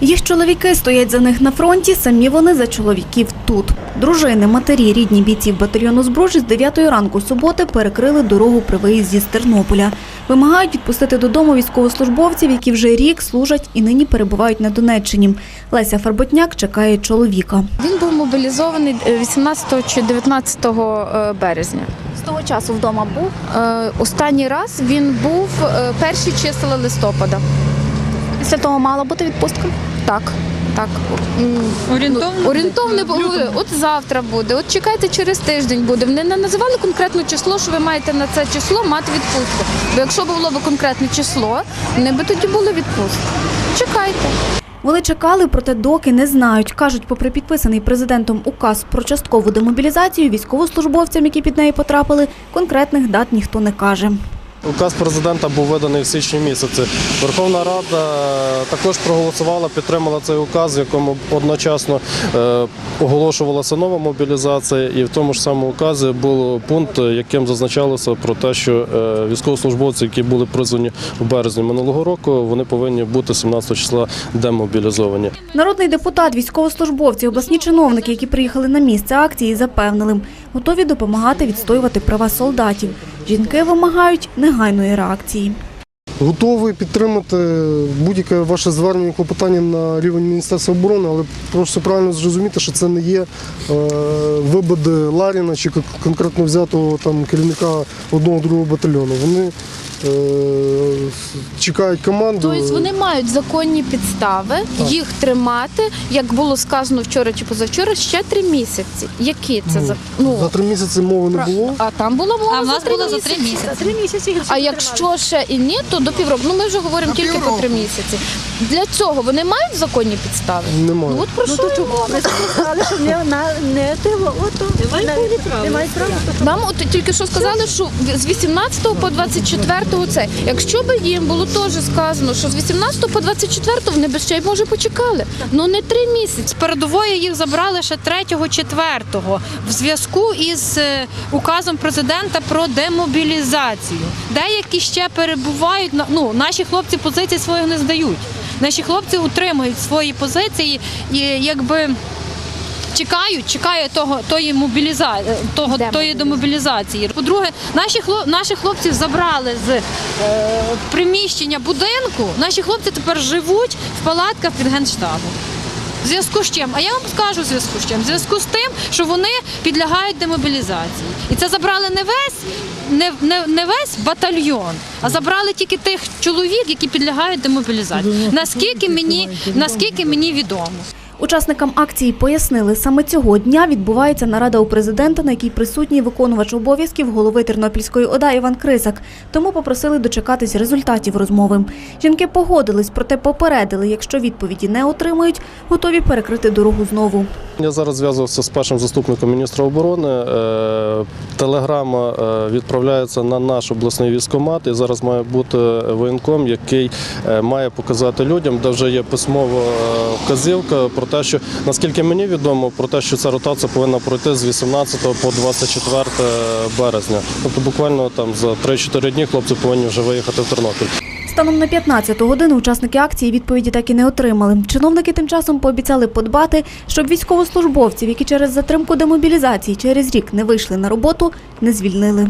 Їх чоловіки стоять за них на фронті, самі вони за чоловіків тут. Дружини, матері, рідні бійців батальйону Збружі з 9 ранку суботи перекрили дорогу при виїзді з Тернополя. Вимагають відпустити додому військовослужбовців, які вже рік служать і нині перебувають на Донеччині. Леся Фарботняк чекає чоловіка. Він був мобілізований е, 18 чи 19 е, березня. З того часу вдома був. Е, Останній раз він був е, перші числа листопада. Після того мала бути відпустка. Так, так. Орієнтовно ну, орієнтовно буде, було. От завтра буде, от чекайте через тиждень буде. Вони не називали конкретне число, що ви маєте на це число мати відпустку. Бо якщо б було б конкретне число, не би тоді було відпустки. Чекайте. Вони чекали, проте доки не знають. Кажуть, попри підписаний президентом указ про часткову демобілізацію, військовослужбовцям, які під неї потрапили, конкретних дат ніхто не каже. Указ президента був виданий в січні місяці. Верховна Рада також проголосувала, підтримала цей указ, в якому одночасно е, оголошувалася нова мобілізація, і в тому ж самому указі був пункт, яким зазначалося про те, що е, військовослужбовці, які були призвані в березні минулого року, вони повинні бути 17 числа демобілізовані. Народний депутат, військовослужбовці, обласні чиновники, які приїхали на місце акції, запевнили, готові допомагати відстоювати права солдатів. Жінки вимагають негайної реакції. Готовий підтримати будь-яке ваше звернення клопотання на рівень Міністерства оборони, але просто правильно зрозуміти, що це не є е, вибади Ларіна чи конкретно взятого там керівника одного другого батальйону. Вони е, чекають команду. Тобто вони мають законні підстави їх тримати, як було сказано вчора чи позавчора, ще три місяці. Які це за ну За три місяці мови не було. а там була мова А в нас за три було за місяці. три місяці. А якщо ще і ні, то до півроку. Ну ми вже говоримо тільки про три місяці. Для цього вони мають законні підстави. Немає. Ну от про що я говорю. Ми сказали, що не, на, не тиво, ото не мають права. Нам от тільки що сказали, що з 18 по 24 це. Якщо б їм було теж сказано, що з 18 по 24 вони б ще й може почекали. Ну не три місяці. З передової їх забрали ще 3-4 в зв'язку із е, указом президента про демобілізацію. Деякі ще перебувають ну, наші хлопці позиції своїх не здають. Наші хлопці утримують свої позиції і якби. Чекають, чекають того тої мобіліза... того тої демобілізації. По-друге, наші хлоп... наших хлопців забрали з е, приміщення будинку. Наші хлопці тепер живуть в палатках під генштабом. В зв'язку з чим? А я вам скажу в зв'язку з чим. В зв'язку з тим, що вони підлягають демобілізації. І це забрали не весь, не, не, не весь батальйон, а забрали тільки тих чоловік, які підлягають демобілізації. Наскільки мені, наскільки мені відомо. Учасникам акції пояснили, саме цього дня відбувається нарада у президента, на якій присутній виконувач обов'язків голови Тернопільської ОДА Іван Крисак. Тому попросили дочекатись результатів розмови. Жінки погодились, проте попередили, якщо відповіді не отримають, готові перекрити дорогу знову. Я зараз зв'язувався з першим заступником міністра оборони. Е, Телеграма е, відправляється на наш обласний військкомат, і зараз має бути воєнком, який е, має показати людям, де вже є письмова вказівка про те, що наскільки мені відомо, про те, що ця ротація повинна пройти з 18 по 24 березня. Тобто буквально там за 3-4 дні хлопці повинні вже виїхати в Тернопіль. Станом на 15 годину учасники акції відповіді так і не отримали. Чиновники тим часом пообіцяли подбати, щоб військовослужбовців, які через затримку демобілізації через рік не вийшли на роботу, не звільнили.